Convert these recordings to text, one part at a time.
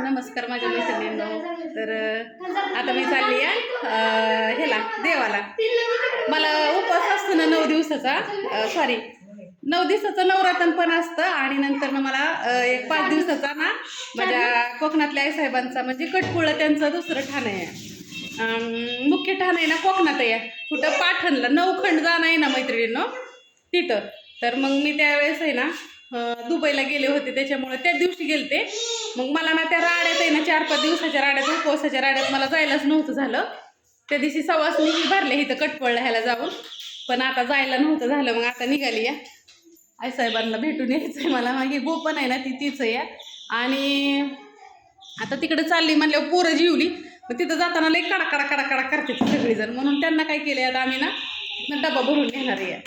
नमस्कार माझ्या मैत्रिणींनो. तर आता मी चालली आहे ह्याला देवाला. मला उपवास असतो ना नऊ दिवसाचा सॉरी नऊ दिवसाचं नवरात्र पण असतं आणि नंतर ना मला एक पाच दिवसाचा ना माझ्या कोकणातल्या आईसाहेबांचा म्हणजे कटपुळं त्यांचं दुसरं ठाण आहे. मुख्य ठाण आहे ना कोकणात आहे. कुठं पाठणला नऊखंड जाणं आहे ना मैत्रिणींनो? तिथं. तर मग मी त्यावेळेस आहे ना दुबईला गेले होते त्याच्यामुळे त्या दिवशी गेलते. मग मला ना त्या राड्यात आहे ना चार पाच दिवसाच्या राड्यात उपवासाच्या राड्यात मला जायलाच नव्हतं झालं. त्या दिवशी सवास मी भरले इथं कटपळला ह्याला जाऊन. पण आता जायला नव्हतं झालं मग आता निघाली या. आईसाहेबांना भेटून यायचंय मला मागे गोपन आहे ना ती तिचं या. आणि आता तिकडे चालली म्हणल्यावर पोरं जिवली. मग तिथं जाताना लई कडा कडा कडा कडा करते ती सगळीजण. म्हणून त्यांना काय केलं आता आम्ही ना डबा भरून घेणार आहे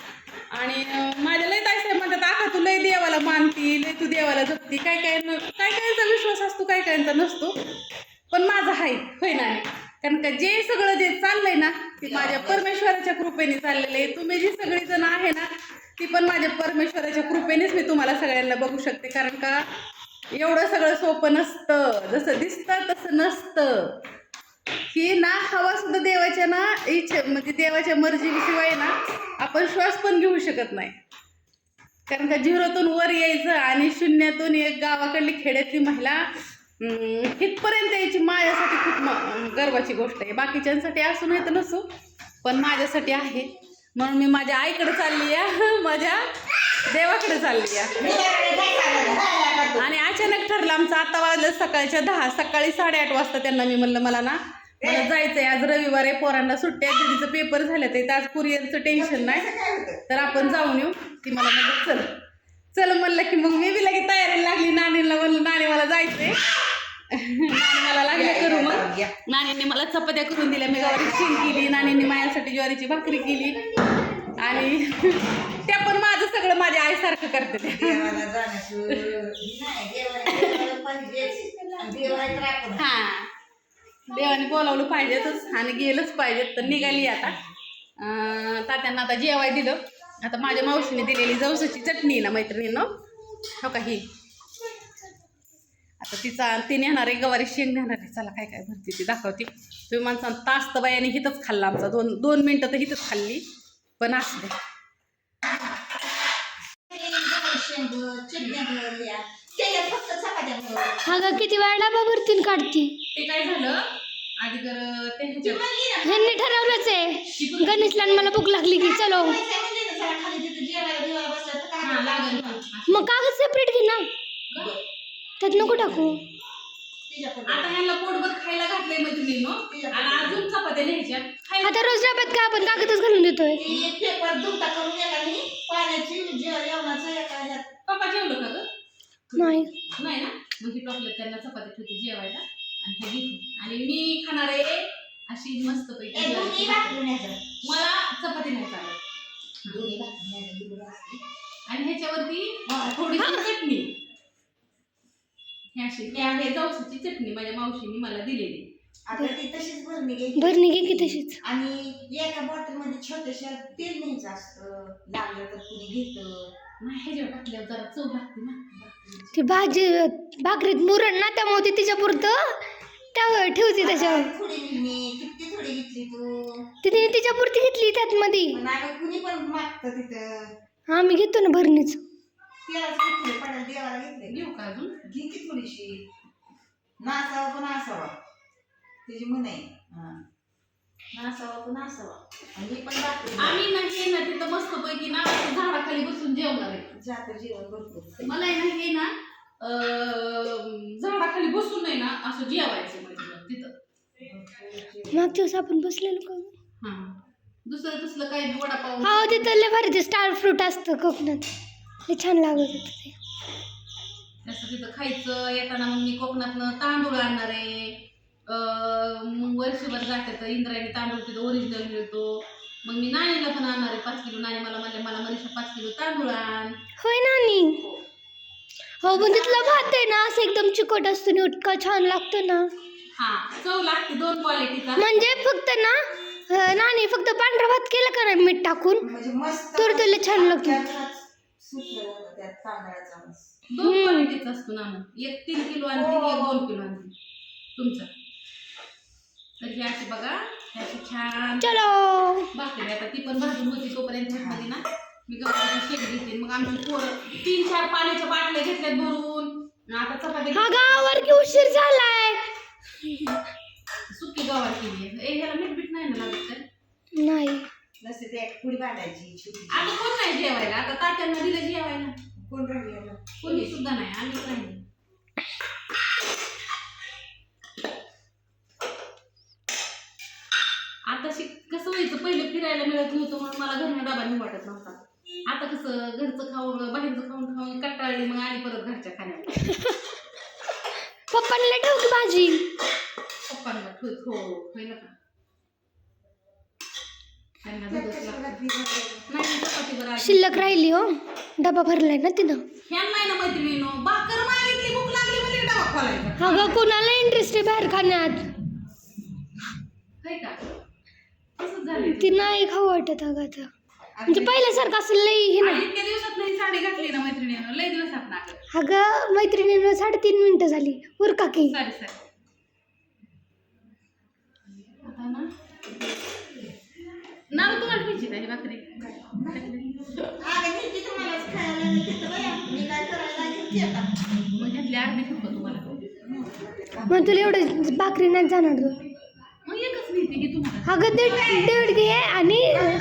आणि माझ्या लई ताईसाहेब म्हणतात आका तू लई देवाला मानती लई तू देवाला जपती काय काय काय कायचा विश्वास असतो काय कायचा नसतो. पण माझा आहे होय ना कारण का जे सगळं जे चाललंय ना ते माझ्या परमेश्वराच्या कृपेने चाललेलं आहे. तुम्ही जी सगळी जण आहे ना ती पण माझ्या परमेश्वराच्या कृपेनेच मी तुम्हाला सगळ्यांना बघू शकते. कारण का एवढं सगळं सोपं नसतं. जसं दिसतं तसं नसतं. ही ना हवा सुद्धा देवाच्या ना इच्छा म्हणजे देवाच्या मर्जीशिवाय ना आपण श्वास पण घेऊ शकत नाही. कारण का झिरोतून वर यायचं आणि शून्यातून एक गावाकडली खेड्यातली महिला इथपर्यंत यायची माझ्यासाठी खूप गर्वाची गोष्ट आहे. बाकीच्यांसाठी असू नाही तर नसू पण माझ्यासाठी आहे. म्हणून मी माझ्या आईकडे चालली आहे. माझ्या देवाकडे चालली आहे. आणि अचानक ठरलं आमचं आता वाजलं सकाळच्या दहा सकाळी साडेआठ वाजता त्यांना मी म्हणलं मला ना मला जायचंय. आज रविवार आहे पोरांना सुट्ट्या दीदीचं पेपर झाले ते. आज कुरिअरचं टेन्शन नाही. तर आपण जाऊन येऊ. ती मला म्हणलं चल. चल म्हणलं की मग मी बी लगे तयारी लागली. नानीला म्हणलं नानी मला जायचंय. नानी मला लागले करू मग. नानींनी मला चपात्या करून दिल्या. मी गवारी शेंग केली. नानींनी माझ्यासाठी ज्वारीची भाकरी केली. आणि त्या पण माझं सगळं माझ्या आईसारखं करते त्या. हा. देवाने बोलावलं पाहिजेतच आणि गेलंच पाहिजेत तर निघाली आता. तात्यांना आता जेवाय दिलं. आता माझ्या मावशीने दिलेली जवसाची चटणी आहे ना मैत्रिणीनं. हो का ही? आता तिचा ती नेणार आहे गवारी शेंग नेणार आहे. चला काय काय भरती ती दाखवते. तुम्ही माणसानं तास तर बायाने हिथंच खाल्ला आमचा. दोन दोन मिनटं तर हिथंच खाल्ली. पण असू दे शेंग, चटण्या भरल्या. त्याच्यात फक्त चपात्या भरल्या. अगं किती वेळा डबा भरतीन काढती. ते काय झालं? आधी तर ते ह्याच्यात म्हणली ना, ह्यांनी ठरवलंच आहे. गणेशला आणि मला भूक लागली की चलो. पैसा म्हणले ना, जरा खाली तिथं जेवायला बिवायला बसलं तर काय हा लागेल मग. कागद सेपरेट घे ना. त्यात नको टाकू. तिच्याकडे. आता ह्याला पोटभर खायला घातलंय मैत्रिणीनं आणि अजून चपात्या न्यायच्या. खायला आता रोज डब्यात काय आपण कागदच घालून देतोय? ती पेपर दुमटा करून पाण्याची जेवण जेवणाचं एका ह्यात. पप्पा जेवलं का ग? नाही. नाही ना? मग ही त्यांना चपाती ठेवते जेवायला आणि हे घेते आणि मी खाणार आहे अशी मस्त पैकी. मला चपाती नाही चालत. आणि ह्याच्यावरती थोडीशी चटणी. ही अशी ही जवसाची चटणी माझ्या मावशीने मला दिलेली. आता ती तशीच भरणी घ्यायची भरणी घे की तशीच. आणि एका बॉटलमध्ये छोट्याशा तेल न्यायचं असतं. लागलं तर कुणी घेतं. ती भाजी भाकरीत मुरण ना त्यामुळे ती तिच्या पुरतं त्यावर ठेवते त्याच्यावर. मी तू? तिने तिच्या पुरती घेतली त्यात मध्ये पण अगं कुणी पण मागतं तिथं. आम्ही घेतो ना भरणीच. तेलाच घेतले पडेल देवाला घेतले. घेऊ का अजून? घे की थोडीशी. नासावा हा. ही पण आम्ही ना हे ना तिथं मस्त पैकी ना असं झाडाखाली बसून जेवणार आहे. जातं जेवण भरपूर मला आहे ना हे ना अं, झाडाखाली बसून नाही ना असं जेवायचं म्हणजे तिथं. मागच्या दिवस आपण बसलेलो का? हा. दुसरं तसलं काही बी वडापाव. हा तिथं लय भारी ते स्टार फ्रूट असतं कोकणात. लय छान लागत होतं ते. तसं तिथं खायचं येताना मग मी कोकणातनं तांदूळ आणणार आहे. मग वर्षभर जाते तर इंद्रायणी तांदूळ तिथं ओरिजिनल मिळतो. मग मी नाणीला पण आणणार आहे पाच किलो. नाणी मला म्हणले मला मनीषा पाच किलो तांदूळ आण. होय नानी हो पण तिथला भात आहे ना असं एकदम चिकट असतो आणि इतका छान लागतो ना. हा चव लागते दोन क्वालिटीचा म्हणजे फक्त ना अं, नानी फक्त पांढरा भात केला का नाही मीठ टाकून? म्हणजे मस्त तर त्याला छान लागतं. त्यात सुटलं होतं त्यात तांदळाचा मस्त दोन क्वालिटीचा असतो नाणं. एक तीन किलो आणते एक दोन किलो आणते. तुमचा? तर ही अशी बघा ही अशी छान चलो! भाकरी आता ती पण भाजून होती तोपर्यंत ह्यामध्ये ना. मी गव्हाची शेक घेते. मग आमची पोरं तीन चार पाण्याच्या बाटल्या घेतल्यात भरून. आता चपाती हा गावावर की उशीर झालाय? सुकी गवार केली आहे. ए ह्याला मीठ बीठ नाही ना लागत काय? नाही. नसते ते एक पुडी बांधायची छोटी आता कोण नाही जेवायला? आता तात्यांना दिलं जेवायला. कोण राहिलेलं कोणी सुद्धा नाही. आम्ही नाही घरनं डबा नाही वाटत नव्हता. आता कसं घरचं खाऊन बाहेरचं खाऊन खाऊन कंटाळली मग आली परत घरच्या खाण्याला पप्पांना ठेव की भाजी. पप्पांना ठेवत हो होईल का त्यांना दूधच लागतं. नाही. चपाती बरं आली. शिल्लक राहिली हो. डबा भरलाय ना तिथं ह्याला नाही ना मैत्रिणीनो भाकर मागितली भूक लागली म्हणजे डबा खोलायचा. अगं कोणाला इंटरेस्ट आहे बाहेर खाण्यात? है का? ती नाही खाऊ वाटत अगं आता. म्हणजे पहिल्यासारखं असं लई हे आणि नाही इतक्या दिवसात नाही साडी घातली ना मैत्रिणीनं? लय दिवसात ना अगं मैत्रिणीनं साडेतीन मिनिटं झाली. उरका की सॉरी सॉरी आता ना? नाव तुम्हाला घ्यायची का ही भाकरी? मग तुला एवढं भाकरी नाही जाणार तू की तुम्हाला अगं दीड घे आणि हे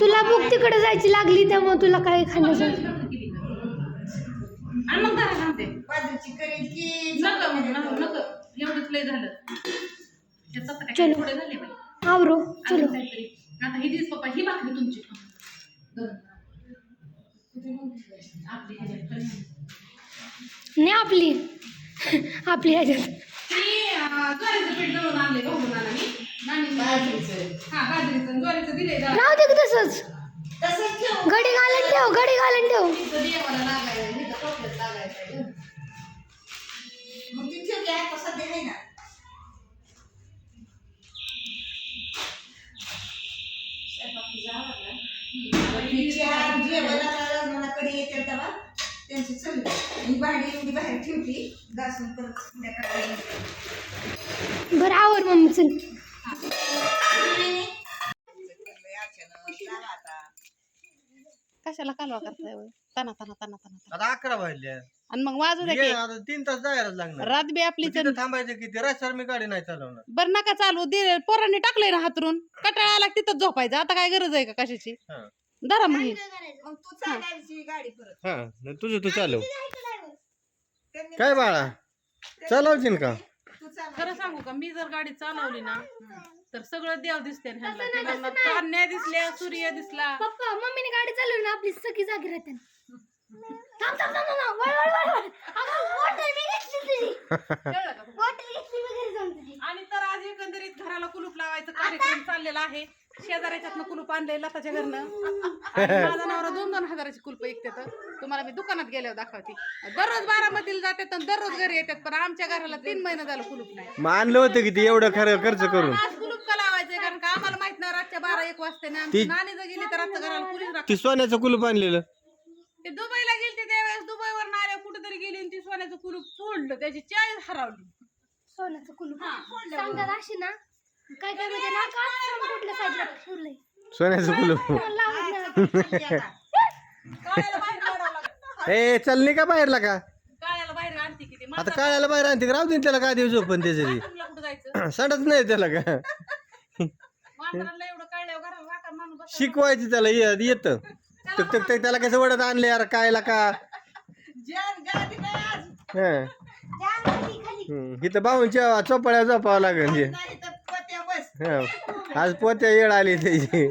तुला भूक तिकडे जायची लागली त्यामुळे तुला काय? आणि मग जरा सांगते बाजूची करेल की नका नको नको. एवढंच लय झालं. त्या चपात्या चलो. थोडे झाले बाई. आवरो अजून चलो. काहीतरी. आता ही दिस पप्पा ही भाकरी तुमची. धर. आपली ह्याच्यात पण आहे. नाही आपली. आपली ह्याच्यात. हा. राहू दे की तसंच. तसंच ठेव. घडी घालून ठेव घडी घालून ठेव. तिथं ही भांडी एवढी बाहेर ठेवली घासून परत संध्याकाळी बरं आवर मम्मी चल. कशाला कालवा करताय होय? तना तना तना तना तना. आता अकरा वाजले. आणि मग वाजू द्या ये, की. आता तीन तास जायलाच लागणार. रात बी आपली मग तिथं थांबायचं किती? रस्त्यावर मी गाडी नाही चालवणार. बर नका चालू दे पोरांनी टाकलंय ना हातरून. कटाळा आला की तिथंच झोपायचं. आता काय गरज आहे का कशाची? हा. धरा मग हे. मग तू चालायची गाडी परत. हा न तुझं तू चालव. त्यांनी काय बाळा? चालवशील का? तू चाल. खरं सांगू का? मी जर गाडी चालवली ना तर सगळं देव दिसते ह्यांना. प्राण्या दिसल्या सूर्य दिसला पप्पा मम्मीने गाडी चालवली ना आपली सखी जागी राहते थांब थांब थांब थांब वळ वळ वळ वळ. अगं बॉटल मी घेतली तुझी. कळलं का? बॉटल घेतली मी घरी जाऊन तुझी. आणि तर आज एकंदरीत घराला कुलूप लावायचा कार्यक्रम चाललेला आहे. शेजाऱ्याच्यातनं कुलूप आणलंय लताच्या घरनं. आणि माझा नवरा दोन दोन हजाराची कुलप ऐकतात तुम्हाला मी दुकानात गेल्यावर दाखवते. दररोज बारामतीला जातात आणि दररोज घरी येतात पण आमच्या घराला तीन महिने झालं कुलूप नाही. मग आणलं होतं किती एवढं खरं खर्च करून. आज कुलूप का लावायचंय? कारण का आम्हाला माहीत नाही रातच्या बारा एक वाजता आमची ती- नानी जर गेली तर रातच्या घराला कुलीच ती सोन्याचं कुलूप आणलेलं. ते दुबईला गेली त्यावेळेस दुबईवर आल्या कुठेतरी गेली आणि ती सोन्याचं कुलूप फोडलं त्याची चाळीस हरवली. सोन्याचं कुलूप. हा. अशी ना काय काय म्हणजे ना का सांग कुठल्या साईडला ठेवलंय सोन्याचं कुलूप. ए चल नाही का बाहेरला का काळ्याला बाहेर आणते किती आता काळ्याला बाहेर आणते राहू दे त्याला काय दिवस पण त्याच्याशी तुला कुठं जायचं सडत नाही त्याला का एवढं घराला माणूस बसायला. शिकवायचं त्याला येत येतं टक टक टक त्याला कसं वडत आणलं यार कायला का जान आज. हं. खाली. हं. इथं बाहूंच्या चोपड्या जपावं लागेल नाही तर. आज पोत्या येळ आली त्याची.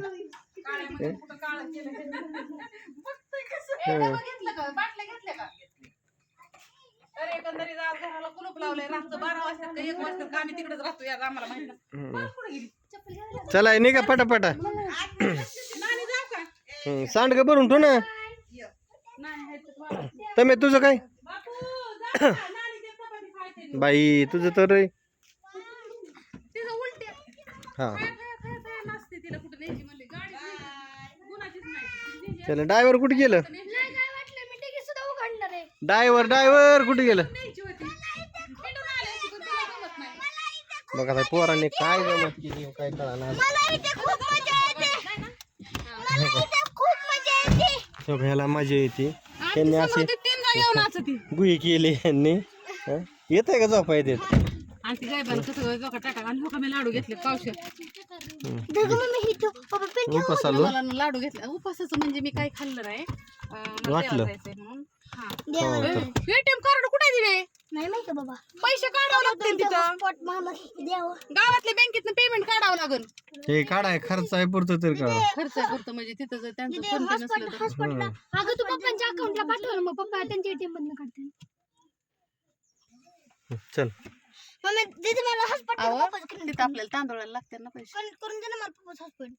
एकंदरीत आज घराला कुलूप लावलंय. रातचं बारा वाजतात का? एक वाजतात का? आम्ही तिकडेच राहतो यार आम्हाला माहीत नाही. बरं, कुठं गेली? चप्पल घालायला लाव. चला निघा पटापटा. नानी जाऊ का? हं. सांड का? भरून ठेव ना. तमे तुझं काय? बाई तुझं तर रे. तिचं उलटे हा खाया खाया खाया खाया नाचते तिला कुठं न्यायची म्हणले गाडी गुणाचीच नाही ती त्याला ड्रायव्हर कुठे गेलं? नाही काय वाटलं मी डिगी सुद्धा उघडणार आहे. ड्रायव्हर ड्रायव्हर कुठे गेलं. बघा आता पोरांनी काय गमत केली काय इथे खूप मजा येते. मला इथे खूप मजा येते. ह्याला मजा येते. आणि त्यांनी ती असे. गुई केली यांनी. येत आहे का झोपा येते? आणि ती गायबाला कसं डोकं टाका आणि हो का मी लाडू घेतले ही मला ना लाडू घेतले. उपासाचं म्हणजे मी काही खाल्लं नाही. वाटलं. म्हणून. हा. एटीएम कार्ड कुठे दिले नाही माहिती का बाबा. पैसे काढावं लागतील तिथं. स्पॉट मामा द्यावं गावातल्या बँकेतनं पेमेंट काढावं लागल. हे काढाय खर्च आहे पुरतं तरी काढा. खर्च करतो म्हणजे तिथं जर त्यांचं फोन पे नसलं तर. हॉस्पिटलला अगं तू पप्पांच्या अकाउंटला पाठव ना मग. पप्पा त्यांच्या एटीएम मधनं काढतील. चल. मम्मी दीदी मला हॉस्पिटल आपल्याला तांदूळाला लागतात ना पैसे. करून दे ना मला पप्पाच हॉस्पिटल.